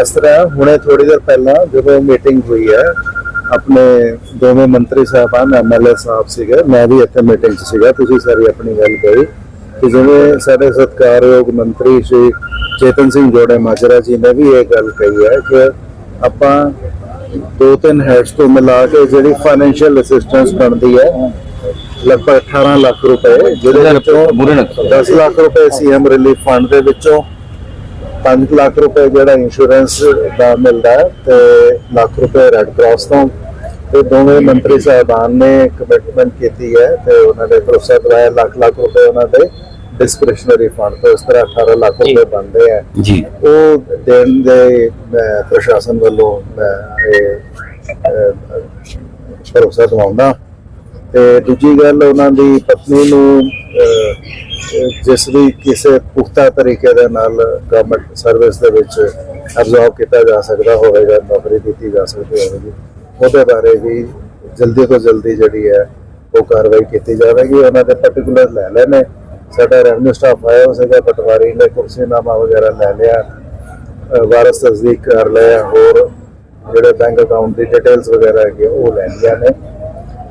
ਇਸ ਤਰ੍ਹਾਂ ਹੁਣੇ ਥੋੜੀ ਦੇਰ ਪਹਿਲਾਂ ਜਦੋਂ ਮੀਟਿੰਗ ਹੋਈ ਹੈ ਆਪਣੇ ਦੋਵੇਂ ਮੰਤਰੀ ਸਾਹਿਬਾਨ ਐਮਐਲਏ ਸਾਹਿਬ ਸੀਗੇ ਮੈਂ ਵੀ ਇੱਥੇ ਮੀਟਿੰਗ 'ਚ ਸੀਗਾ ਤੁਸੀਂ ਸਾਰੀ ਆਪਣੀ ਗੱਲ ਕਹੀ। ਕਿ ਜਿਵੇਂ ਸਾਡੇ ਸਤਿਕਾਰਯੋਗ ਮੰਤਰੀ ਸ਼੍ਰੀ ਚੇਤਨ ਸਿੰਘ ਜੋੜੇ ਮਾਜਰਾ ਜੀ ਨੇ ਵੀ ਇਹ ਗੱਲ ਕਹੀ ਹੈ ਕਿ ਆਪਾਂ ਦੋ ਤਿੰਨ ਹੈਡਸ ਤੋਂ ਮਿਲਾ ਕੇ ਜਿਹੜੀ ਫਾਈਨੈਂਸ਼ੀਅਲ ਅਸਿਸਟੈਂਸ ਬਣਦੀ ਹੈ ਲਗਭਗ 18 ਲੱਖ ਰੁਪਏ ਜਿਹਦੇ ਵਿੱਚੋਂ 10 ਲੱਖ ਰੁਪਏ। ਸੀਐਮ ਰਿਲੀਫ ਫੰਡ ਦੇ ਵਿੱਚੋਂ 5 ਲੱਖ ਰੁਪਏ ਜਿਹੜਾ ਇੰਸ਼ੋਰੈਂਸ ਦਾ ਮਿਲਦਾ ਹੈ ਤੇ ਲੱਖ ਰੁਪਏ ਰੈੱਡ ਕਰਾਸ ਤੋਂ। ਤੇ ਦੋਵੇਂ ਮੰਤਰੀ ਸਾਹਿਬਾਨ ਨੇ ਕਮਿਟਮੈਂਟ ਕੀਤੀ ਹੈ ਤੇ ਉਹਨਾਂ ਨੇ ਭਰੋਸਾ ਦਿਵਾਇਆ ਲੱਖ ਲੱਖ ਰੁਪਏ ਉਹਨਾਂ ਦੇ ਡਿਸਕ੍ਰਿਸ਼ਨਰੀ ਫੰਡ ਤੋਂ। ਇਸ ਤਰ੍ਹਾਂ 18 ਲੱਖ ਰੁਪਏ ਬਣਦੇ ਆ। ਜੀ। ਉਹ ਦੇਣ ਦੇ ਪ੍ਰਸ਼ਾਸਨ ਵੱਲੋਂ ਇਹ ਭਰੋਸਾ ਦਿਵਾਉਂਦਾ। ਤੇ ਦੂਜੀ ਗੱਲ ਉਹਨਾਂ ਦੀ ਪਤਨੀ ਨੂੰ ਜਿਸ ਵੀ ਕਿਸੇ ਪੁਖਤਾ ਤਰੀਕੇ ਦੇ ਨਾਲ ਗਵਰਨਮੈਂਟ ਸਰਵਿਸ ਦੇ ਵਿੱਚ ਅਬਜ਼ਰਵ ਕੀਤਾ ਜਾ ਸਕਦਾ ਹੋਵੇਗਾ, ਨੌਕਰੀ ਦਿੱਤੀ ਜਾ ਸਕਦੀ ਹੋਵੇਗੀ, ਉਹਦੇ ਬਾਰੇ ਵੀ ਜਲਦੀ ਤੋਂ ਜਲਦੀ ਜਿਹੜੀ ਹੈ ਉਹ ਕਾਰਵਾਈ ਕੀਤੀ ਜਾਵੇਗੀ। ਉਹਨਾਂ ਦੇ ਪਾਰਟਿਕੂਲਰ ਲੈ ਲੈਣੇ। ਸਾਡਾ ਰੈਵਨਿਊ ਸਟਾਫ ਆਇਆ ਸੀਗਾ, ਪਟਵਾਰੀ ਨੇ ਕੁਰਸੀਨਾਮਾ ਵਗੈਰਾ ਲੈ ਲਿਆ। ਵਾਰਸ ਤਸਦੀਕ ਕਰ ਲਿਆ। ਹੋਰ ਜਿਹੜੇ ਬੈਂਕ ਅਕਾਊਂਟ ਦੀ ਡਿਟੇਲਸ ਵਗੈਰਾ ਹੈਗੇ, ਉਹ ਲੈ ਲਈਆਂ ਨੇ।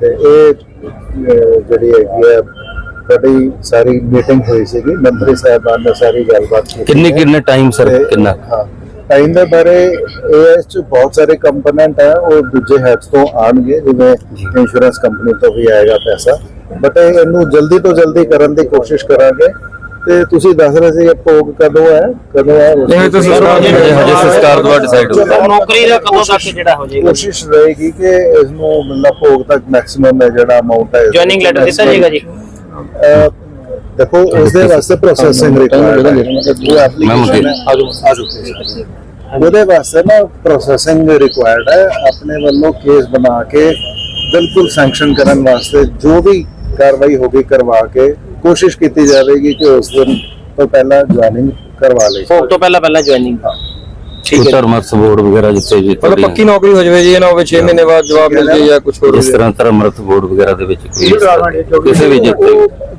ਤੇ ਇਹ ਅਹ, ਜਿਹੜੀ ਹੈਗੀ ਹੈ ਬੜੀ ਸਾਰੀ ਮੀਟਿੰਗ ਹੋਈ ਸੀਗੀ। ਮੰਤਰੀ ਸਾਹਿਬਾਨ ਨੇ ਸਾਰੀ ਗੱਲਬਾਤ ਕੀਤੀ ਕਿੰਨੇ ਹੈ। ਕਿੰਨੇ ਟਾਈਮ ਸਰ ਤੇ- ਕਿੰਨਾ? ਹਾਂ ਟਾਈਮ ਦੇ ਬਾਰੇ ਇਸ ਚ ਬਹੁਤ ਸਾਰੇ ਕੰਪੋਨੈਂਟ ਹੈ ਉਹ ਦੂਜੇ ਹੈਡਸ ਤੋਂ ਆਣਗੇ ਜਿਵੇਂ ਇੰਸ਼ੋਰੈਂਸ ਕੰਪਨੀ ਤੋਂ ਵੀ ਆਏਗਾ ਪੈਸਾ। ਬਟ ਇਹਨੂੰ ਜਲਦੀ ਤੋਂ ਜਲਦੀ ਕਰਨ ਦੀ ਕੋਸ਼ਿਸ਼ ਕਰਾਂਗੇ। ਤੇ ਤੁਸੀਂ ਦੱਸ ਰਹੇ ਸੀ ਇਹ ਭੋਗ ਕਦੋਂ ਹੈ? ਕਦੋਂ ਹੈ? ਇਹ ਤਾਂ ਸਰਕਾਰ ਦੀ ਹਜੇ ਸੰਸਕਾਰ ਦੁਆਰਾ ਡਿਸਾਈਡ ਹੋਊਗਾ ਨੌਕਰੀ ਦਾ ਕਦੋਂ ਤੱਕ ਜਿਹੜਾ ਹੋ ਜਾਏਗਾ? ਕੋਸ਼ਿਸ਼ ਰਹੇਗੀ ਕਿ ਇਸ ਨੂੰ ਮਤਲਬ ਭੋਗ ਤੱਕ ਮੈਕਸਿਮਮ ਹੈ ਜਿਹੜਾ ਅਮਾਉਂਟ ਹੈ ਜੁਆਇਨਿੰਗ ਲੈਟਰ ਦਿੱਤਾ ਜਾਏਗਾ ਜੀ? ਦੇਖੋ ਉਸ ਦੇ ਵਾਸਤੇ ਪ੍ਰੋਸੈਸਿੰਗ ਰਿਕੁਆਇਰਡ ਹੈ। ਐਪਲੀਕੇਸ਼ਨ ਆਜੋ ਆਜੋ। ਉਹਦੇ ਵਾਸਤੇ ਨਾ ਪ੍ਰੋਸੈਸਿੰਗ ਰਿਕੁਆਇਰਡ ਹੈ। ਆਪਣੇ ਵੱਲੋਂ ਕੇਸ ਬਣਾ ਕੇ ਬਿਲਕੁਲ ਸੈਂਕਸ਼ਨ ਕਰਨ ਵਾਸਤੇ ਜੋ ਵੀ ਕਾਰਵਾਈ ਹੋਗੀ ਕਰਵਾ ਕੇ ਕੋਸ਼ਿਸ਼ ਕੀਤੀ ਜਾਵੇਗੀ ਕਿ ਉਸ ਦਿਨ ਤੋਂ ਪਹਿਲਾਂ ਜੁਆਇਨਿੰਗ ਕਰਵਾ ਲਈ ਭੋਗ ਤੋਂ ਪਹਿਲਾਂ ਪਹਿਲਾਂ ਜੁਆਇਨਿੰਗ ਕੋਈ ਧਰਮ ਬੋਰਡ ਵਗੈਰਾ ਜਿੱਥੇ ਜੀ ਮਤਲਬ ਪੱਕੀ ਨੌਕਰੀ ਹੋ ਜਾਵੇ ਜੀ ਇਹ ਨਾ ਹੋਵੇ 6 ਮਹੀਨੇ ਬਾਅਦ ਜਵਾਬ ਮਿਲ ਜੇ ਜਾਂ ਕੁਝ ਹੋਰ ਜਿਸ ਤਰ੍ਹਾਂ ਧਰਮ ਅਰਥ ਬੋਰਡ ਵਗੈਰਾ ਦੇ ਵਿੱਚ ਕੋਈ ਇਸ ਕਿਸੇ ਵੀ ਜਿੱਥੇ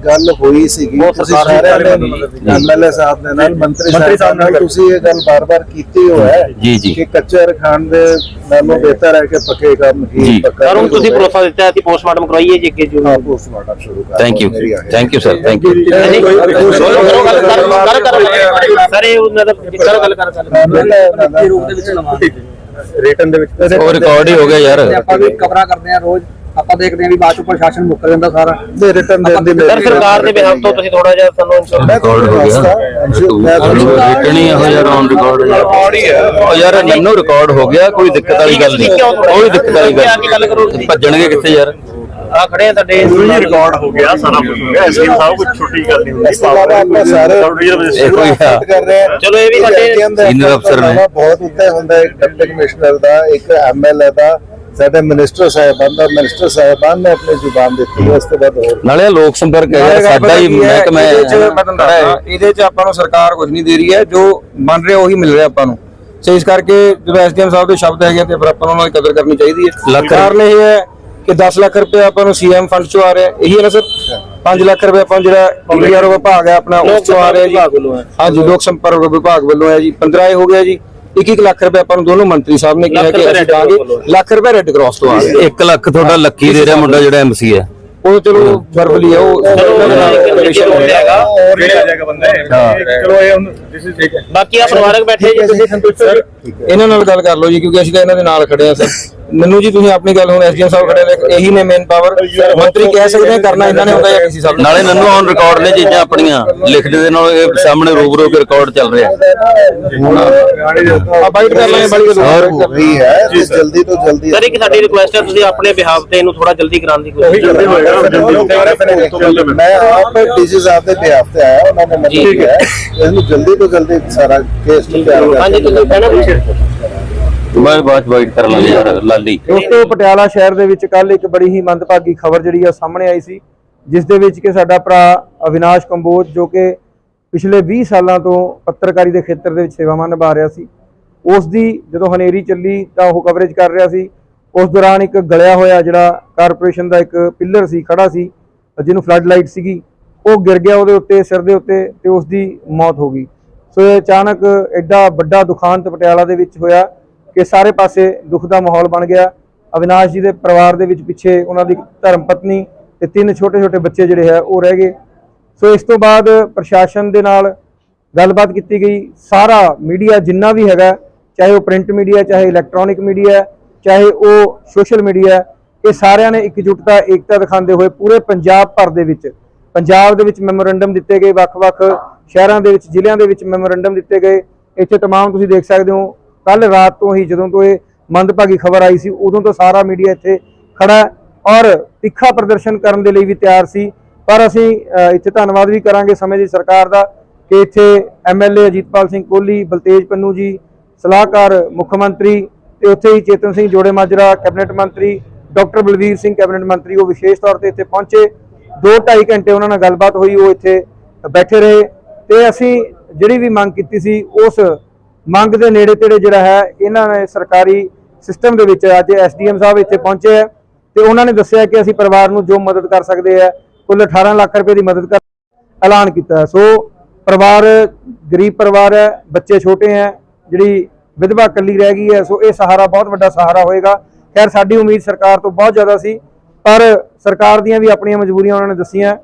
ਗੱਲ ਹੋਈ ਸੀਗੀ ਤੁਸੀਂ ਸਾਰਿਆਂ ਨੇ ਐਮਐਲਏ ਸਾਹਿਬ ਦੇ ਨਾਲ ਮੰਤਰੀ ਸਾਹਿਬ ਨਾਲ ਤੁਸੀਂ ਇਹ ਗੱਲ ਬਾਰ-ਬਾਰ ਕੀਤੀ ਹੋ ਹੈ ਜੀ ਜੀ। ਕਿ ਕੱਚੇ ਰਖਾਣ ਦੇ ਨਾਲੋਂ ਬਿਹਤਰ ਹੈ ਕਿ ਪੱਕੇ ਕੰਮ ਹੀ। ਪੱਕਾ ਹੁਣ ਤੁਸੀਂ। ਭਰੋਸਾ ਦਿੱਤਾ ਅਸੀਂ ਪੋਸਟਮਾਰਟਮ ਕਰਵਾਈਏ ਜੀ ਅੱਗੇ ਜੋ ਪੋਸਟਮਾਰਟਮ ਸ਼ੁਰੂ ਕਰ thank you. Thank you sir thank you ਕਰੋ ਕਰੋ ਕਰ ਕਰ ਸਰ ਇਹ ਉਹਨਾਂ ਦਾ ਕਰੋ ਗੱਲ ਕਰ ਗੱਲ ਰਿਟਨ ਦੇ ਵਿੱਚ ਉਹ ਰਿਕਾਰਡ ਹੀ ਹੋ ਗਿਆ ਯਾਰ। ਆਪਾਂ ਵੀ ਕਵਰਾ ਕਰਦੇ ਆ ਰੋਜ਼। ਆਪਾਂ ਦੇਖਦੇ ਆ ਵੀ ਬਾਅਦ ਚ ਪ੍ਰਸ਼ਾਸਨ ਮੁੱਕ ਜਾਂਦਾ ਸਾਰਾ। ਦੇ ਰਿਟਨ ਦੇਣ ਦੀ ਸਰ ਸਰਕਾਰ ਦੇ ਬਿਹਾਫ ਤੋਂ ਤੁਸੀਂ ਥੋੜਾ ਜਿਹਾ ਸਾਨੂੰ ਰਿਕਾਰਡ ਹੋ ਗਿਆ। ਮੈਂ ਰਿਟਨ ਹੀ ਇਹੋ ਯਾਰ ਔਨ ਰਿਕਾਰਡ ਉਹ ਯਾਰ ਨੰਨੂ ਰਿਕਾਰਡ ਹੋ ਗਿਆ ਕੋਈ ਦਿੱਕਤ ਵਾਲੀ ਗੱਲ ਨਹੀਂ। ਕੋਈ ਦਿੱਕਤ ਵਾਲੀ ਗੱਲ ਨਹੀਂ। ਭੱਜਣਗੇ ਕਿੱਥੇ ਯਾਰ? ਆ ਖੜੇ ਆ ਤੁਹਾਡੇ। ਰਿਕਾਰਡ ਹੋ ਗਿਆ ਸਾਰਾ ਕੁਝ ਹੋ ਗਿਆ। ਐਸੀ ਸਭ ਕੁਝ ਛੁੱਟੀ ਕਰਨੀ ਹੁੰਦੀ ਇਸ ਤੋਂ ਇਲਾਵਾ ਆਪਾਂ ਸਾਰੇ ਕੋਈ ਹਾਂ। ਕਰ ਰਹੇ ਹਾਂ। ਚਲੋ ਇਹ ਵੀ ਸਾਡੇ Senior ਅਫਸਰ ਨੇ। ਬਹੁਤ ਉੱਤੇ ਹੁੰਦਾ ਹੈ ਇੱਕ ਡਿਪਟੀ ਕਮਿਸ਼ਨਰ ਦਾ ਇੱਕ ਐਮਐਲਏ ਦਾ। ਸਾਡੇ ਮਿਨਿਸਟਰ ਸਾਹਿਬਾਨ ਦਾ ਮਿਨਿਸਟਰ ਸਾਹਿਬਾਨ ਨੇ ਆਪਣੀ ਜ਼ੁਬਾਨ ਦਿੱਤੀ ਉਸ ਤੋਂ ਬਾਅਦ ਹੋਰ। ਨਾਲੇ ਲੋਕ ਸੰਪਰਕ ਹੈ ਸਾਡਾ ਹੀ ਮਹਿਕਮਾ ਇਹਦੇ ਚ ਹੈ ਮੈਂ ਤੁਹਾਨੂੰ ਦੱਸਦਾ ਇਹਦੇ ਚ ਆਪਾਂ ਨੂੰ ਸਰਕਾਰ ਕੁਝ ਨਹੀਂ ਦੇ ਰਹੀ ਹੈ ਜੋ ਬਣ ਰਿਹਾ ਉਹੀ ਮਿਲ ਰਿਹਾ ਆਪਾਂ ਨੂੰ। ਸੋ ਇਸ ਕਰਕੇ ਜਦੋਂ ਐਸਡੀਐਮ ਸਾਹਿਬ ਦੇ ਸ਼ਬਦ ਹੈਗੇ ਤੇ ਫਿਰ ਆਪਾਂ ਨੂੰ ਉਹਨਾਂ ਦੀ ਕਦਰ ਕਰਨੀ ਚਾਹੀਦੀ ਹੈ। ਲੱਖ- ਕਾਰਨ ਇਹ ਹੈ ਕਿ 10 ਲੱਖ ਰੁਪਏ ਆਪਾਂ ਨੂੰ ਸੀਐਮ ਫੰਡ ਚੋਂ ਆ ਰਿਹਾ ਇਹੀ ਹੈ ਨਾ ਸਰ? 5 ਲੱਖ ਰੁਪਏ ਆਪਾਂ ਨੂੰ ਜਿਹੜਾ ਡੀਆਰਓ ਵਿਭਾਗ ਹੈ ਆਪਣਾ ਉਸ ਤੋਂ ਆ ਰਿਹਾ ਜੀ। ਹਾਂਜੀ ਲੋਕ ਸੰਪਰਕ ਵਿਭਾਗ ਵੱਲੋਂ ਹੈ ਜੀ। 15 ਇਹ ਹੋ ਗਿਆ ਜੀ। 1 ਲੱਖ ਰੁਪਏ ਆਪਾਂ ਨੂੰ ਦੋਨੋਂ ਮੰਤਰੀ ਸਾਹਿਬ ਨੇ ਕਿਹਾ ਕਿ ਅਸੀਂ ਦਾਂਗੇ। ਲੱਖ ਰੁਪਏ ਰੈੱਡ ਕਰਾਸ ਤੋਂ ਆ ਰਿਹਾ 1 ਲੱਖ ਤੁਹਾਡਾ ਲੱਕੀ ਦੇ ਰਿਹਾ ਮੁੰਡਾ ਜਿਹੜਾ ਐਮਸੀ ਹੈ। ਉਹ ਚਲੋ ਵਰਬਲੀ ਉਹ ਆ ਜਾਏਗਾ ਬੰਦੇ ਚਲੋ ਇਹ ਹੁਣ this is ਠੀਕ ਹੈ। ਬਾਕੀ ਆ ਪਰਿਵਾਰਕ ਬੈਠੇ ਜੀ ਤੁਸੀਂ ਸੰਤੁਸ਼ਟ ਹੋ ਜੀ? ਇਹਨਾਂ ਨਾਲ ਗੱਲ ਕਰ ਲਓ ਜੀ ਕਿਉਂਕਿ ਅਸੀਂ ਤਾਂ ਇਹਨਾਂ ਦੇ ਨਾਲ ਖੜੇ ਆ ਸਰ। ਮੈਨੂੰ ਜੀ ਤੁਸੀਂ ਆਪਣੀ ਗੱਲ ਹੁਣ ਐਸਡੀਐਮ ਸਾਹਿਬ ਖੜੇ ਨੇ ਇਹੀ ਨੇ ਮੇਨ ਪਾਵਰ ਮੰਤਰੀ ਕਹਿ ਸਕਦੇ ਆ ਕਰਨਾ ਇਹਨਾਂ ਨੇ ਹੁੰਦਾ ਜਾਂ ਕਿਸੇ ਸਾਹਿਬ ਨਾਲੇ ਨੰਨੂ ਔਨ ਰਿਕਾਰਡ ਨੇ ਚੀਜ਼ਾਂ ਆਪਣੀਆਂ ਲਿਖਦੇ ਦੇ ਨਾਲ ਇਹ ਸਾਹਮਣੇ ਰੂਬਰੂ ਕੇ ਰਿਕਾਰਡ ਚੱਲ ਰਿਹਾ। ਆ ਬਾਈਟ ਕਰ ਲਾਂਗੇ ਬੜੀ ਗੱਲ ਹੋ ਰਹੀ ਹੈ ਤੇ ਜਲਦੀ ਤੋਂ ਜਲਦੀ ਸਰ ਇੱਕ ਸਾਡੀ ਰਿਕੁਐਸਟ ਹੈ ਤੁਸੀਂ ਆਪਣੇ ਬਿਹਾਫ ਤੇ ਇਹਨੂੰ ਥੋੜਾ ਜਲਦੀ ਕਰਾਉਣ ਦੀ ਕੋਸ਼ਿਸ਼ ਕਰੋ। ਜਲਦੀ ਹੋਏਗਾ ਮੈਂ ਆਪ ਡੀਸੀ ਸਾਹਿਬ ਦੇ ਬਿਹਾਫ ਤੇ ਆਇਆ ਉਹਨਾਂ ਨੇ ਮੈਨੂੰ ਕਿਹਾ ਇਹਨੂੰ ਜਲਦੀ ਤੋਂ ਜਲਦੀ ਸਾਰਾ ਕੇਸ ਨੂੰ ਤਿਆਰ ਕਰਕੇ ਹਾਂਜੀ ਤੁਸੀਂ ਕਹਿਣਾ ਕੁਛ ਬਾਅਦ ਵਾਈਟ ਕਰ ਲਾਂਗੇ ਯਾਰ ਲਾਲੀ। ਦੋਸਤੋ, ਪਟਿਆਲਾ ਸ਼ਹਿਰ ਦੇ ਵਿੱਚ ਕੱਲ ਇੱਕ ਬੜੀ ਹੀ ਮੰਦਭਾਗੀ ਖਬਰ ਜਿਹੜੀ ਆ ਸਾਹਮਣੇ ਆਈ ਸੀ, ਜਿਸ ਦੇ ਵਿੱਚ ਕਿ ਸਾਡਾ ਭਰਾ ਅਵਿਨਾਸ਼ ਕੰਬੋਜ, ਜੋ ਕਿ ਪਿਛਲੇ 20 ਸਾਲਾਂ ਤੋਂ ਪੱਤਰਕਾਰੀ ਦੇ ਖੇਤਰ ਦੇ ਵਿੱਚ ਸੇਵਾਵਾਂ ਨਿਭਾ ਰਿਹਾ ਸੀ, ਉਸ ਦੀ ਜਦੋਂ ਹਨੇਰੀ ਚੱਲੀ ਤਾਂ ਉਹ ਕਵਰੇਜ ਕਰ ਰਿਹਾ ਸੀ। ਉਸ ਦੌਰਾਨ ਇੱਕ ਗਲਿਆ ਹੋਇਆ ਜਿਹੜਾ ਕਾਰਪੋਰੇਸ਼ਨ ਦਾ ਇੱਕ ਪਿੱਲਰ ਸੀ ਖੜਾ ਸੀ, ਜਿਹਨੂੰ ਫਲੱਡ ਲਾਈਟ ਸੀਗੀ, ਉਹ ਗਿਰ ਗਿਆ ਉਹਦੇ ਉੱਤੇ, ਸਿਰ ਦੇ ਉੱਤੇ ਤੇ ਉਸ ਦੀ ਮੌਤ ਹੋ ਗਈ। ਸੋ ਇਹ ਅਚਾਨਕ ਐਡਾ ਵੱਡਾ ਦੁਖਾਂਤ ਪਟਿਆਲਾ ਦੇ ਵਿੱਚ ਹੋਇਆ। ਕਿ ਸਾਰੇ ਪਾਸੇ ਦੁੱਖ ਦਾ ਮਾਹੌਲ ਬਣ ਗਿਆ। ਅਵਿਨਾਸ਼ ਜੀ ਦੇ ਪਰਿਵਾਰ ਦੇ ਵਿੱਚ ਪਿੱਛੇ ਉਹਨਾਂ ਦੀ ਧਰਮ ਪਤਨੀ ਤੇ ਤਿੰਨ ਛੋਟੇ-ਛੋਟੇ ਬੱਚੇ ਜਿਹੜੇ ਹੈ, ਉਹ ਰਹਿ ਗਏ। ਸੋ ਇਸ ਤੋਂ ਬਾਅਦ ਪ੍ਰਸ਼ਾਸਨ ਦੇ ਨਾਲ ਗੱਲਬਾਤ ਕੀਤੀ ਗਈ। ਸਾਰਾ ਮੀਡੀਆ ਜਿੰਨਾ ਵੀ ਹੈਗਾ, ਚਾਹੇ ਉਹ ਪ੍ਰਿੰਟ ਮੀਡੀਆ, ਚਾਹੇ ਇਲੈਕਟ੍ਰੋਨਿਕ ਮੀਡੀਆ, ਚਾਹੇ ਉਹ ਸੋਸ਼ਲ ਮੀਡੀਆ, ਇਹ ਸਾਰਿਆਂ ਨੇ ਇਕਜੁੱਟਤਾ, ਏਕਤਾ ਦਿਖਾਉਂਦੇ ਹੋਏ ਪੂਰੇ ਪੰਜਾਬ ਭਰ ਦੇ ਵਿੱਚ, ਪੰਜਾਬ ਦੇ ਵਿੱਚ ਮੈਮੋਰੈਂਡਮ ਦਿੱਤੇ ਗਏ ਵੱਖ-ਵੱਖ ਸ਼ਹਿਰਾਂ ਦੇ ਵਿੱਚ, ਜ਼ਿਲ੍ਹਿਆਂ ਦੇ ਵਿੱਚ ਮੈਮੋਰੈਂਡਮ ਦਿੱਤੇ ਗਏ। ਇੱਥੇ ਤਮਾਮ ਤੁਸੀਂ ਦੇਖ ਸਕਦੇ ਹੋ ਕੱਲ ਰਾਤ ਤੋਂ ਹੀ ਜਦੋਂ ਤੋਂ ਇਹ ਮੰਦਭਾਗੀ ਖਬਰ ਆਈ ਸੀ, ਉਦੋਂ ਤੋਂ ਸਾਰਾ ਮੀਡੀਆ ਇੱਥੇ ਖੜਾ ਔਰ ਤਿੱਖਾ ਪ੍ਰਦਰਸ਼ਨ ਕਰਨ ਦੇ ਲਈ ਵੀ ਤਿਆਰ ਸੀ। ਪਰ ਅਸੀਂ ਇੱਥੇ ਧੰਨਵਾਦ ਵੀ ਕਰਾਂਗੇ ਸਮੇਂ ਦੀ ਸਰਕਾਰ ਦਾ ਕਿ ਇੱਥੇ ਐਮਐਲਏ ਅਜੀਤਪਾਲ ਸਿੰਘ ਕੋਹਲੀ, ਬਲਤੇਜ ਪੰਨੂ ਜੀ, ਸਲਾਹਕਾਰ ਮੁੱਖ ਮੰਤਰੀ ਤੇ ਉੱਥੇ ਹੀ ਚੇਤਨ ਸਿੰਘ ਜੋੜੇ ਮਾਜਰਾ, ਕੈਬਨਿਟ ਮੰਤਰੀ, ਡਾਕਟਰ ਬਲਵੀਰ ਸਿੰਘ, ਕੈਬਨਿਟ ਮੰਤਰੀ, ਉਹ ਵਿਸ਼ੇਸ਼ ਤੌਰ ਤੇ ਇੱਥੇ ਪਹੁੰਚੇ। 2.5 ਘੰਟੇ ਉਹਨਾਂ ਨਾਲ ਗੱਲਬਾਤ ਹੋਈ, ਉਹ ਇੱਥੇ ਬੈਠੇ ਰਹੇ। ਤੇ ਅਸੀਂ ਜਿਹੜੀ ਵੀ ਮੰਗ ਕੀਤੀ ਸੀ, ਉਸ ਮੰਗ ਦੇ ਨੇੜੇ ਤੇੜੇ ਜਿਹੜਾ ਹੈ, ਇਹਨਾਂ ਨੇ ਸਰਕਾਰੀ ਸਿਸਟਮ ਦੇ ਵਿੱਚ ਅੱਜ ਐਸਡੀਐਮ ਸਾਹਿਬ ਇੱਥੇ ਪਹੁੰਚੇ ਹੈ ਤੇ ਉਹਨਾਂ ਨੇ ਦੱਸਿਆ ਕਿ ਅਸੀਂ ਪਰਿਵਾਰ ਨੂੰ ਜੋ ਮਦਦ ਕਰ ਸਕਦੇ ਆ, ਕੁੱਲ 18 ਲੱਖ ਰੁਪਏ ਦੀ ਮਦਦ ਕਰ ਐਲਾਨ ਕੀਤਾ ਹੈ। ਸੋ ਪਰਿਵਾਰ ਗਰੀਬ ਪਰਿਵਾਰ ਹੈ, ਬੱਚੇ ਛੋਟੇ ਹੈ, ਜਿਹੜੀ ਵਿਧਵਾ ਇਕੱਲੀ ਰਹਿ ਗਈ ਹੈ, ਸੋ ਇਹ ਸਹਾਰਾ ਬਹੁਤ ਵੱਡਾ ਸਹਾਰਾ ਹੋਏਗਾ ਖੈਰ, ਸਾਡੀ ਉਮੀਦ ਸਰਕਾਰ ਤੋਂ ਬਹੁਤ ਜ਼ਿਆਦਾ ਸੀ, ਪਰ ਸਰਕਾਰ ਦੀਆਂ ਵੀ ਆਪਣੀਆਂ ਮਜਬੂਰੀਆਂ ਉਹਨਾਂ ਨੇ ਦੱਸੀਆਂ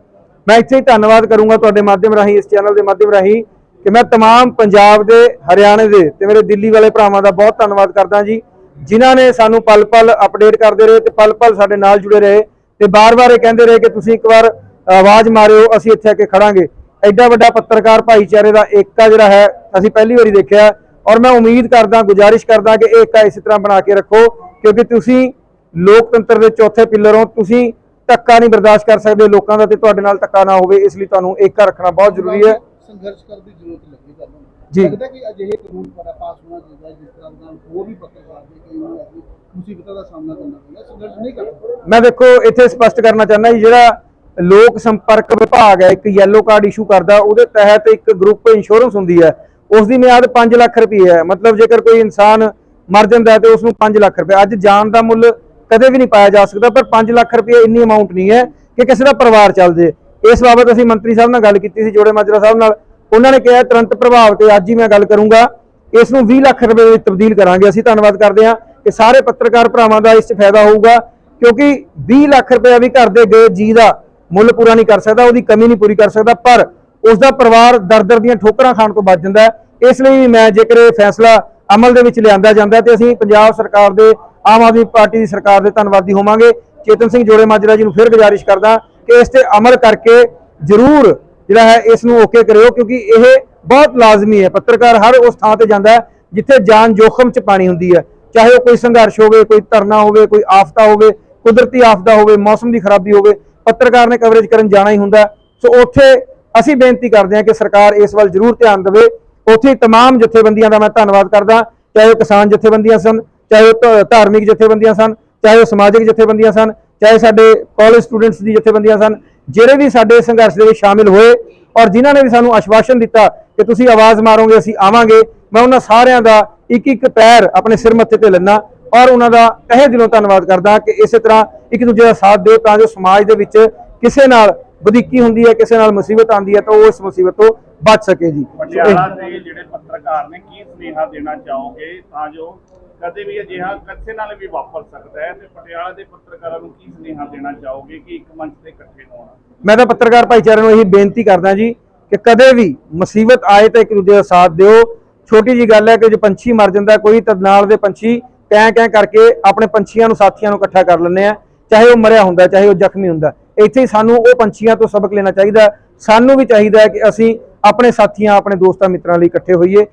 ਮੈਂ ਇੱਥੇ ਹੀ ਧੰਨਵਾਦ ਕਰੂੰਗਾ ਤੁਹਾਡੇ ਮਾਧਿਅਮ ਰਾਹੀਂ, ਇਸ ਚੈਨਲ ਦੇ ਮਾਧਿਅਮ ਰਾਹੀਂ ਕਿ ਮੈਂ तमाम ਪੰਜਾਬ ਦੇ ਹਰਿਆਣੇ ਦੇ ਤੇ ਮੇਰੇ ਦਿੱਲੀ ਵਾਲੇ ਭਰਾਵਾਂ ਦਾ ਬਹੁਤ ਧੰਨਵਾਦ ਕਰਦਾ ਜੀ ਜਿਨ੍ਹਾਂ ਨੇ ਸਾਨੂੰ ਪਲ-ਪਲ ਅਪਡੇਟ ਕਰਦੇ ਰਹੇ ਤੇ ਪਲ-ਪਲ ਸਾਡੇ ਨਾਲ ਜੁੜੇ ਰਹੇ ਤੇ ਬਾਰ-ਬਾਰ ਇਹ ਕਹਿੰਦੇ ਰਹੇ ਕਿ ਤੁਸੀਂ ਇੱਕ ਵਾਰ ਆਵਾਜ਼ ਮਾਰਿਓ ਅਸੀਂ ਇੱਥੇ ਆ ਕੇ ਖੜਾਂਗੇ ਐਡਾ ਵੱਡਾ ਪੱਤਰਕਾਰ ਭਾਈਚਾਰੇ ਦਾ ਏਕਤਾ ਜਿਹੜਾ ਹੈ ਅਸੀਂ ਪਹਿਲੀ ਵਾਰੀ ਦੇਖਿਆ ਔਰ ਮੈਂ ਉਮੀਦ ਕਰਦਾ ਗੁਜ਼ਾਰਿਸ਼ ਕਰਦਾ ਕਿ ਇਹ ਏਕਤਾ ਇਸੇ ਤਰ੍ਹਾਂ ਬਣਾ ਕੇ ਰੱਖੋ ਕਿਉਂਕਿ ਤੁਸੀਂ ਲੋਕਤੰਤਰ ਦੇ ਚੌਥੇ ਪਿੱਲਰ ਹੋ ਤੁਸੀਂ ਧੱਕਾ ਨਹੀਂ ਬਰਦਾਸ਼ਤ ਕਰ ਸਕਦੇ ਲੋਕਾਂ ਦਾ ਤੇ ਤੁਹਾਡੇ ਨਾਲ ਧੱਕਾ ਨਾ ਹੋਵੇ ਇਸ ਲਈ ਤੁਹਾਨੂੰ ਏਕਤਾ ਰੱਖਣਾ ਬਹੁਤ ਜ਼ਰੂਰੀ ਹੈ ਸੰਘਰਸ਼ ਕਰਨ ਦੀ ਜ਼ਰੂਰਤ ਲੱਗੀ ਤੁਹਾਨੂੰ? ਜੀ। ਲੱਗਦਾ ਕਿ ਅਜਿਹੇ ਕਾਨੂੰਨ ਬੜਾ ਪਾਸ ਹੋਣਾ ਚਾਹੀਦਾ ਹੈ ਜਿਸ ਤਰ੍ਹਾਂ ਨਾਲ ਹੋਰ ਵੀ ਪੱਤਰਕਾਰ ਦੇ ਕਈ ਨੂੰ ਐਸੀ ਮੁਸੀਬਤਾਂ ਦਾ ਸਾਹਮਣਾ ਕਰਨਾ ਪੈਂਦਾ ਸੰਘਰਸ਼ ਨਹੀਂ ਕਰਨਾ ਮੈਂ ਦੇਖੋ ਇੱਥੇ ਸਪਸ਼ਟ ਕਰਨਾ ਚਾਹੁੰਦਾ ਜੀ ਜਿਹੜਾ ਲੋਕ ਸੰਪਰਕ ਵਿਭਾਗ ਹੈ ਇੱਕ ਯੈਲੋ ਕਾਰਡ ਇਸ਼ੂ ਕਰਦਾ ਉਹਦੇ ਤਹਿਤ ਇੱਕ ਗਰੁੱਪ ਇੰਸ਼ੋਰੈਂਸ ਹੁੰਦੀ ਹੈ ਉਸ ਦੀ ਮਿਆਦ 5 ਲੱਖ ਰੁਪਏ ਹੈ। ਮਤਲਬ ਜੇਕਰ ਕੋਈ ਇਨਸਾਨ ਮਰ ਜਾਂਦਾ ਹੈ ਤੇ ਉਸ ਨੂੰ 5 ਲੱਖ ਰੁਪਏ ਅੱਜ ਜਾਨ ਦਾ ਮੁੱਲ ਕਦੇ ਵੀ ਨਹੀਂ ਪਾਇਆ ਜਾ ਸਕਦਾ ਪਰ 5 ਲੱਖ ਰੁਪਏ ਇੰਨੀ ਅਮਾਉਂਟ ਨਹੀਂ ਹੈ ਕਿ ਕਿਸੇ ਦਾ ਪਰਿਵਾਰ ਚੱਲ ਜੇ। ਇਸ ਬਾਬਤ ਅਸੀਂ ਮੰਤਰੀ ਸਾਹਿਬ ਨਾਲ ਗੱਲ ਕੀਤੀ ਸੀ, ਜੋੜੇ ਮਾਜਰਾ ਸਾਹਿਬ ਨਾਲ। ਉਹਨਾਂ ਨੇ ਕਿਹਾ, ਤੁਰੰਤ ਪ੍ਰਭਾਵ ਤੇ ਅੱਜ ਹੀ ਮੈਂ ਗੱਲ ਕਰੂੰਗਾ। ਇਸ ਨੂੰ 20 ਲੱਖ ਰੁਪਏ ਵਿੱਚ ਤਬਦੀਲ ਕਰਾਂਗੇ। ਅਸੀਂ ਧੰਨਵਾਦ ਕਰਦੇ ਹਾਂ ਕਿ ਸਾਰੇ ਪੱਤਰਕਾਰ ਭਰਾਵਾਂ ਦਾ ਇਸ 'ਚ ਫਾਇਦਾ ਹੋਊਗਾ, ਕਿਉਂਕਿ 20 ਲੱਖ ਰੁਪਏ ਵੀ ਘਰ ਦੇ ਗਏ ਜੀ ਦਾ ਮੁੱਲ ਪੂਰਾ ਨਹੀਂ ਕਰ ਸਕਦਾ, ਉਹਦੀ ਕਮੀ ਨਹੀਂ ਪੂਰੀ ਕਰ ਸਕਦਾ, ਪਰ ਉਸ ਦਾ ਪਰਿਵਾਰ ਦਰ-ਦਰ ਦੀਆਂ ਠੋਕਰਾਂ ਖਾਣ ਤੋਂ ਬਚ ਜਾਂਦਾ ਇਸ ਲਈ ਮੈਂ ਜੇਕਰ ਇਹ ਫੈਸਲਾ ਅਮਲ ਦੇ ਵਿੱਚ ਲਿਆਂਦਾ ਜਾਂਦਾ ਹੈ ਤੇ ਅਸੀਂ ਪੰਜਾਬ ਸਰਕਾਰ ਦੇ, ਆਮ ਆਦਮੀ ਪਾਰਟੀ ਦੀ ਸਰਕਾਰ ਦੇ ਧੰਨਵਾਦੀ ਹੋਵਾਂਗੇ। ਚੇਤਨ ਸਿੰਘ ਜੋੜੇ ਮਾਜਰਾ ਜੀ ਨੂੰ ਫਿਰ ਗੁਜ਼ਾਰਿਸ਼ ਕਰਦਾ ਕਿ ਇਸ ਤੇ ਅਮਲ ਕਰਕੇ ਜ਼ਰੂਰ ਜਿਹੜਾ ਹੈ ਇਸ ਨੂੰ ਓਕੇ ਕਰਿਓ ਕਿਉਂਕਿ ਇਹ ਬਹੁਤ ਲਾਜ਼ਮੀ ਹੈ ਪੱਤਰਕਾਰ ਹਰ ਉਸ ਥਾਂ ਤੇ ਜਾਂਦਾ ਹੈ ਜਿੱਥੇ ਜਾਨ ਜੋਖਮ ਚ ਪਾਣੀ ਹੁੰਦੀ ਹੈ ਚਾਹੇ ਉਹ ਕੋਈ ਸੰਘਰਸ਼ ਹੋਵੇ ਕੋਈ ਧਰਨਾ ਹੋਵੇ ਕੋਈ ਆਫਤਾ ਹੋਵੇ ਕੁਦਰਤੀ ਆਫਤਾ ਹੋਵੇ ਮੌਸਮ ਦੀ ਖਰਾਬੀ ਹੋਵੇ ਪੱਤਰਕਾਰ ਨੇ ਕਵਰੇਜ ਕਰਨ ਜਾਣਾ ਹੀ ਹੁੰਦਾ ਹੈ। ਸੋ ਉੱਥੇ ਅਸੀਂ ਬੇਨਤੀ ਕਰਦੇ ਹਾਂ ਕਿ ਸਰਕਾਰ ਇਸ ਵੱਲ ਜ਼ਰੂਰ ਧਿਆਨ ਦੇਵੇ ਉੱਥੇ तमाम ਜਥੇਬੰਦੀਆਂ ਦਾ ਮੈਂ ਧੰਨਵਾਦ ਕਰਦਾ ਚਾਹੇ ਉਹ ਕਿਸਾਨ ਜਥੇਬੰਦੀਆਂ ਸਨ ਚਾਹੇ ਉਹ ਧ- ਧਾਰਮਿਕ ਜਥੇਬੰਦੀਆਂ ਸਨ ਚਾਹੇ ਉਹ ਸਮਾਜਿਕ ਜਥੇਬੰਦੀਆਂ ਸਨ ਚਾਹੇ ਸਾਡੇ ਕਾਲਜ ਸਟੂਡੈਂਟਸ ਦੀ ਜਥੇਬੰਦੀਆਂ ਸਨ, ਜਿਹੜੇ ਵੀ ਸਾਡੇ ਸੰਘਰਸ਼ ਦੇ ਵਿੱਚ ਸ਼ਾਮਿਲ ਹੋਏ ਔਰ ਜਿਨ੍ਹਾਂ ਨੇ ਵੀ ਸਾਨੂੰ ਆਸ਼ਵਾਸਨ ਦਿੱਤਾ ਕਿ ਤੁਸੀਂ ਆਵਾਜ਼ ਮਾਰੋਗੇ, ਅਸੀਂ ਆਵਾਂਗੇ, ਮੈਂ ਉਹਨਾਂ ਸਾਰਿਆਂ ਦਾ ਇੱਕ ਇੱਕ ਪੈਰ ਆਪਣੇ ਸਿਰ ਮੱਥੇ ਤੇ ਲੈਣਾ ਔਰ ਉਹਨਾਂ ਦਾ ਤਹਿ ਦਿਲੋਂ ਧੰਨਵਾਦ ਕਰਦਾ ਕਿ ਇਸੇ ਤਰ੍ਹਾਂ ਇੱਕ ਦੂਜੇ ਦਾ ਸਾਥ ਦਿਓ ਤਾਂ ਜੋ ਸਮਾਜ ਦੇ ਵਿੱਚ ਕਿਸੇ ਨਾਲ ਵਧੀਕੀ ਹੁੰਦੀ ਹੈ, ਕਿਸੇ ਨਾਲ ਮੁਸੀਬਤ ਆਉਂਦੀ ਹੈ ਤਾਂ ਉਹ ਇਸ ਮੁਸੀਬਤ ਤੋਂ ਬਚ ਸਕੇ ਜੀ। ਪਟਿਆਲਾ ਦੇ ਜਿਹੜੇ ਪੱਤਰਕਾਰ ਨੇ, ਕੀ ਸੁਨੇਹਾ ਦੇਣਾ ਚਾਹੋਗੇ ਤਾਂ ਜੋ ਕਦੇ ਵੀ ਅਜਿਹਾ ਕਿਸੇ ਨਾਲ ਵੀ ਵਾਪਰ ਸਕਦਾ ਹੈ ਤੇ ਪਟਿਆਲਾ ਦੇ ਪੱਤਰਕਾਰਾਂ ਨੂੰ ਕੀ ਸੁਨੇਹਾ ਦੇਣਾ ਚਾਹੋਗੇ ਕਿ ਇੱਕ ਮੰਚ ਤੇ ਇਕੱਠੇ ਹੋਣਾ? ਮੈਂ ਤਾਂ ਪੱਤਰਕਾਰ ਭਾਈਚਾਰੇ ਨੂੰ ਇਹੀ ਬੇਨਤੀ ਕਰਦਾ ਜੀ ਕਿ ਕਦੇ ਵੀ ਮੁਸੀਬਤ ਆਏ ਤਾਂ ਇੱਕ ਦੂਜੇ ਦਾ ਸਾਥ ਦਿਓ। ਛੋਟੀ ਜੀ ਗੱਲ ਹੈ ਕਿ ਜੇ ਪੰਛੀ ਮਰ ਜਾਂਦਾ, ਕੋਈ ਤਾਂ ਨਾਲ ਦੇ ਪੰਛੀ ਕਹਿ ਕਹਿ ਕਰਕੇ ਆਪਣੇ ਪੰਛੀਆਂ ਨੂੰ, ਸਾਥੀਆਂ ਨੂੰ ਇਕੱਠਾ ਕਰ ਲੈਂਦੇ ਆ ਚਾਹੇ ਉਹ ਮਰਿਆ ਹੁੰਦਾ, ਚਾਹੇ ਉਹ ਜ਼ਖਮੀ ਹੁੰਦਾ। ਇੱਥੇ ਸਾਨੂੰ ਉਹ ਪੰਛੀਆਂ ਤੋਂ ਸਬਕ ਲੈਣਾ ਚਾਹੀਦਾ। ਸਾਨੂੰ ਵੀ ਚਾਹੀਦਾ ਹੈ ਕਿ ਅਸੀਂ ਆਪਣੇ ਸਾਥੀਆਂ, ਆਪਣੇ ਦੋਸਤਾਂ, ਮਿੱਤਰਾਂ ਲਈ ਇਕੱਠੇ ਹੋਈਏ।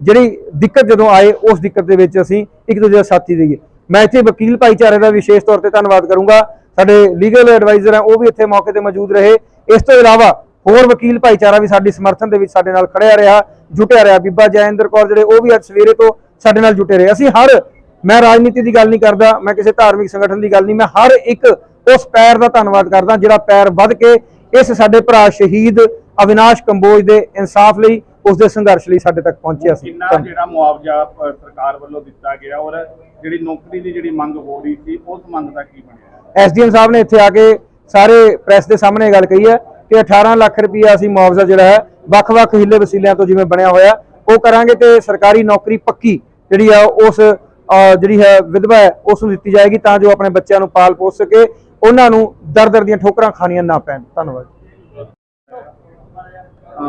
ਜਿਹੜੀ ਦਿੱਕਤ ਜਦੋਂ ਆਏ, ਉਸ ਦਿੱਕਤ ਦੇ ਵਿੱਚ ਅਸੀਂ ਇੱਕ ਦੂਜੇ ਦਾ ਸਾਥੀ ਦੇਈਏ ਮੈਂ ਇੱਥੇ ਵਕੀਲ ਭਾਈਚਾਰੇ ਦਾ ਵਿਸ਼ੇਸ਼ ਤੌਰ ਤੇ ਧੰਨਵਾਦ ਕਰੂੰਗਾ। ਸਾਡੇ ਲੀਗਲ ਐਡਵਾਈਜ਼ਰ ਹੈ, ਉਹ ਵੀ ਇੱਥੇ ਮੌਕੇ ਤੇ ਮੌਜੂਦ ਰਹੇ। ਇਸ ਤੋਂ ਇਲਾਵਾ ਹੋਰ ਵਕੀਲ ਭਾਈਚਾਰਾ ਵੀ ਸਾਡੀ ਸਮਰਥਨ ਦੇ ਵਿੱਚ ਸਾਡੇ ਨਾਲ ਖੜਿਆ ਰਿਹਾ, ਜੁਟਿਆ ਰਿਹਾ। ਬੀਬਾ ਜੈਇੰਦਰ ਕੌਰ ਜਿਹੜੇ, ਉਹ ਵੀ ਅੱਜ ਸਵੇਰੇ ਤੋਂ ਸਾਡੇ ਨਾਲ ਜੁਟੇ ਰਹੇ। ਅਸੀਂ ਹਰ, ਮੈਂ ਰਾਜਨੀਤੀ ਦੀ ਗੱਲ ਨਹੀਂ ਕਰਦਾ, ਮੈਂ ਕਿਸੇ ਧਾਰਮਿਕ ਸੰਗਠਨ ਦੀ ਗੱਲ ਨਹੀਂ, ਮੈਂ ਹਰ ਇੱਕ ਉਸ ਪੈਰ ਦਾ ਧੰਨਵਾਦ ਕਰਦਾ, ਜਿਹੜਾ ਪੈਰ ਵੱਧ ਕੇ ਇਸ ਸਾਡੇ ਭਰਾ ਸ਼ਹੀਦ ਅਵਿਨਾਸ਼ ਕੰਬੋਜ ਦੇ ਇਨਸਾਫ ਲਈ ਉਸ ਦੇ ਸੰਘਰਸ਼ ਲਈ ਸਾਡੇ ਤੱਕ ਪਹੁੰਚਿਆ ਸੀ। ਕਿੰਨਾ ਜਿਹੜਾ ਮੁਆਵਜ਼ਾ ਸਰਕਾਰ ਵੱਲੋਂ ਦਿੱਤਾ ਗਿਆ ਔਰ ਜਿਹੜੀ ਨੌਕਰੀ ਦੀ ਜਿਹੜੀ ਮੰਗ ਹੋ ਰਹੀ ਸੀ ਉਸ ਮੰਗ ਦਾ ਕੀ ਬਣਿਆ? ਐਸਡੀਐਮ ਸਾਹਿਬ ਨੇ ਇੱਥੇ ਆ ਕੇ ਸਾਰੇ ਪ੍ਰੈਸ ਦੇ ਸਾਹਮਣੇ ਗੱਲ ਕਹੀ ਹੈ ਕਿ 18 ਲੱਖ ਰੁਪਈਆ ਅਸੀਂ ਮੁਆਵਜ਼ਾ ਜਿਹੜਾ ਹੈ ਵੱਖ-ਵੱਖ ਹਿੱਲੇ ਵਸੀਲਿਆਂ ਤੋਂ ਜਿਵੇਂ ਬਣਿਆ ਹੋਇਆ ਉਹ ਕਰਾਂਗੇ ਤੇ ਸਰਕਾਰੀ ਨੌਕਰੀ ਪੱਕੀ ਜਿਹੜੀ ਆ ਉਸ ਜਿਹੜੀ ਹੈ ਵਿਧਵਾ ਹੈ ਉਸ ਨੂੰ ਦਿੱਤੀ ਜਾਏਗੀ ਤਾਂ ਜੋ ਆਪਣੇ ਬੱਚਿਆਂ ਨੂੰ ਪਾਲ ਪੋਸ ਸਕੇ ਉਹਨਾਂ ਨੂੰ ਦਰ-ਦਰ ਦੀਆਂ ਠੋਕਰਾਂ ਖਾਣੀਆਂ ਨਾ ਪੈਣ। ਧੰਨਵਾਦ।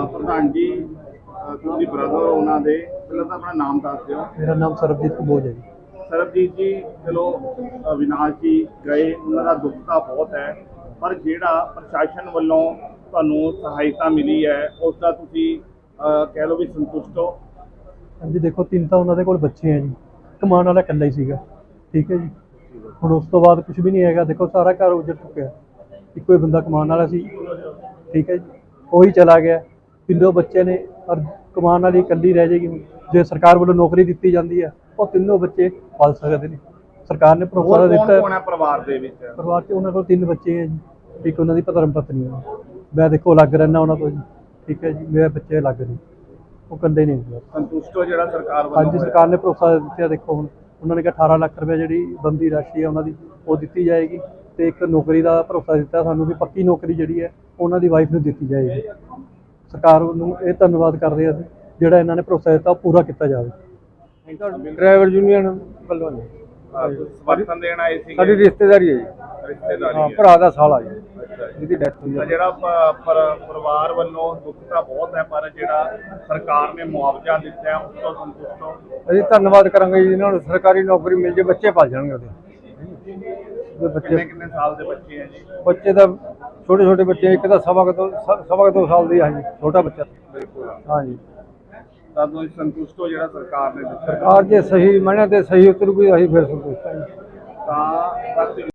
ਪ੍ਰਧਾਨ ਜੀ ਤੁਸੀਂ ਬ੍ਰਦਰ ਉਹਨਾਂ ਦੇ ਪਹਿਲਾਂ ਤਾਂ ਆਪਣਾ ਨਾਮ ਦੱਸ ਦਿਓ। ਮੇਰਾ ਨਾਮ ਸਰਬਜੀਤ ਕੰਬੋਜ ਹੈ ਜੀ। ਸਰਬਜੀਤ ਜੀ ਚਲੋ ਅਵਿਨਾਸ਼ ਜੀ ਗਏ ਉਹਨਾਂ ਦਾ ਦੁੱਖ ਤਾਂ ਬਹੁਤ ਹੈ ਪਰ ਜਿਹੜਾ ਪ੍ਰਸ਼ਾਸਨ ਵੱਲੋਂ ਤੁਹਾਨੂੰ ਸਹਾਇਤਾ ਮਿਲੀ ਹੈ ਉਸ ਦਾ ਤੁਸੀਂ ਕਹਿ ਲਓ ਵੀ ਸੰਤੁਸ਼ਟ ਹੋ। ਹਾਂਜੀ ਦੇਖੋ ਤਿੰਨ ਤਾਂ ਉਹਨਾਂ ਦੇ ਕੋਲ ਬੱਚੇ ਆ ਜੀ। ਕਮਾਉਣ ਵਾਲਾ ਇਕੱਲਾ ਹੀ ਸੀਗਾ। ਠੀਕ ਹੈ ਜੀ। ਹੁਣ ਉਸ ਤੋਂ ਬਾਅਦ ਕੁਝ ਵੀ ਨਹੀਂ ਹੈਗਾ ਦੇਖੋ ਸਾਰਾ ਘਰ ਉਜੜ ਚੁੱਕਿਆ ਇੱਕੋ ਹੀ ਬੰਦਾ ਕਮਾਉਣ ਵਾਲਾ ਸੀ। ਠੀਕ ਹੈ ਜੀ। ਉਹੀ ਚਲਾ ਗਿਆ। ਤਿੰਨੋਂ ਬੱਚੇ ਨੇ ਔਰ ਕਮਾਉਣ ਵਾਲੀ ਇਕੱਲੀ ਰਹਿ ਜਾਏਗੀ। ਜੇ ਸਰਕਾਰ ਵੱਲੋਂ ਨੌਕਰੀ ਦਿੱਤੀ ਜਾਂਦੀ ਹੈ ਉਹ ਤਿੰਨੋਂ ਬੱਚੇ ਪਾਲ ਸਕਦੇ ਨੇ। ਸਰਕਾਰ ਨੇ ਹੋਰ ਦਿੱਤਾ ਕੌਣ ਹੈ। ਪਰਿਵਾਰ ਦੇ ਵਿੱਚ? ਪਰਿਵਾਰ 'ਚ ਉਹਨਾਂ ਕੋਲ ਤਿੰਨ ਬੱਚੇ ਹੈ ਜੀ। ਇੱਕ ਉਹਨਾਂ ਦੀ ਧਰਮ ਪਤਨੀ ਹੈ। ਮੈਂ ਦੇਖੋ ਅਲੱਗ ਰਹਿਣਾ ਉਹਨਾਂ ਤੋਂ ਜੀ। ਠੀਕ ਹੈ ਜੀ ਮੇਰੇ ਬੱਚੇ ਅਲੱਗ ਨੇ। ਉਹ ਕੰਦੇ ਨਹੀਂ ਸੰਤੁਸ਼ਟ ਹੋ ਜਿਹੜਾ ਸਰਕਾਰ ਵੱਲੋਂ ਹੋਇਆ? ਸਰਕਾਰ ਨੇ ਭਰੋਸਾ ਦਿੱਤਾ ਦੇਖੋ ਹੁਣ। ਉਹਨਾਂ ਨੇ ਕਿਹਾ 18 ਲੱਖ ਰੁਪਏ ਜਿਹੜੀ ਬੰਦੀ ਰਾਸ਼ੀ ਹੈ ਉਹਨਾਂ ਦੀ ਉਹ ਦਿੱਤੀ ਜਾਏਗੀ। ਤੇ ਇੱਕ ਨੌਕਰੀ ਦਾ ਭਰੋਸਾ ਦਿੱਤਾ ਸਾਨੂੰ ਵੀ ਪੱਕੀ ਨੌਕਰੀ ਜਿਹੜੀ ਹੈ ਉਹਨਾਂ ਦੀ ਵਾਈਫ ਨੂੰ ਦਿੱਤੀ ਜਾਏਗੀ। ਸਰਕਾਰ ਨੂੰ ਇਹ ਧੰਨਵਾਦ ਕਰਦੇ ਹਾਂ ਅਸੀਂ ਜਿਹੜਾ ਇਹਨਾਂ ਨੇ ਭਰੋਸਾ ਦਿੱਤਾ ਉਹ ਪੂਰਾ ਕੀਤਾ ਜਾਵੇ। ਡਰਾਈਵਰ ਯੂਨੀਅਨ ਵੱਲੋਂ ਸਮਰਥਨ ਦੇਣ ਆਏ ਸੀ ਸਾਡੀ ਰਿਸ਼ਤੇਦਾਰੀ ਹੈ ਜੀ। ਰਿਸ਼ਤੇਦਾਰੀ ਹਾਂ। ਭਰਾ ਦਾ ਸਾਲਾ ਜੀ। ਜਿਹਦੀ ਡੈਥ ਹੋਈ ਹੈ। ਜਿਹੜਾ ਪਰਿਵਾਰ ਵੱਲੋਂ ਦੁੱਖ ਤਾਂ ਬਹੁਤ ਹੈ ਪਰ ਜਿਹੜਾ ਸਰਕਾਰ ਨੇ ਮੁਆਵਜ਼ਾ ਦਿੱਤਾ ਹੈ ਉਸ ਤੋਂ ਸੰਤੁਸ਼ਟ ਹੋ। ਅਸੀਂ ਧੰਨਵਾਦ ਕਰਾਂਗੇ ਜੀ ਇਹਨਾਂ ਨੂੰ ਸਰਕਾਰੀ ਨੌਕਰੀ ਮਿਲ ਜੇ ਬੱਚੇ ਪਾਲ ਜਾਣਗੇ ਉਹਦੇ। ਉਹਦੇ ਬੱਚੇ। ਕਿੰਨੇ ਕਿੰਨੇ ਸਾਲ ਦੇ ਬੱਚੇ ਹੈ ਜੀ? ਬੱਚੇ ਦਾ ਛੋਟੇ ਛੋਟੇ ਬੱਚੇ ਇੱਕ ਤਾਂ ਸਵਾ ਕੁ ਦੋ ਸ- ਸਵਾ ਕੁ ਦੋ ਸਾਲ ਦੀ ਹੈ ਜੀ ਛੋਟਾ ਬੱਚਾ। ਬਿਲਕੁਲ। ਹਾਂਜੀ ਤਾਂ ਤੁਸੀਂ ਸੰਤੁਸ਼ਟ ਹੋ ਜਿਹੜਾ ਸਰਕਾਰ ਨੇ ਦਿੱਤਾ। ਸਰਕਾਰ ਜੇ ਸਹੀ ਮਾਇਨੇ ਤੇ ਸਹੀ ਉਤਰੂਗੀ ਅਸੀਂ ਫਿਰ ਸੰਤੁਸ਼ਟ ਹਾਂ ਜੀ। ਤਾਂ ਬਸ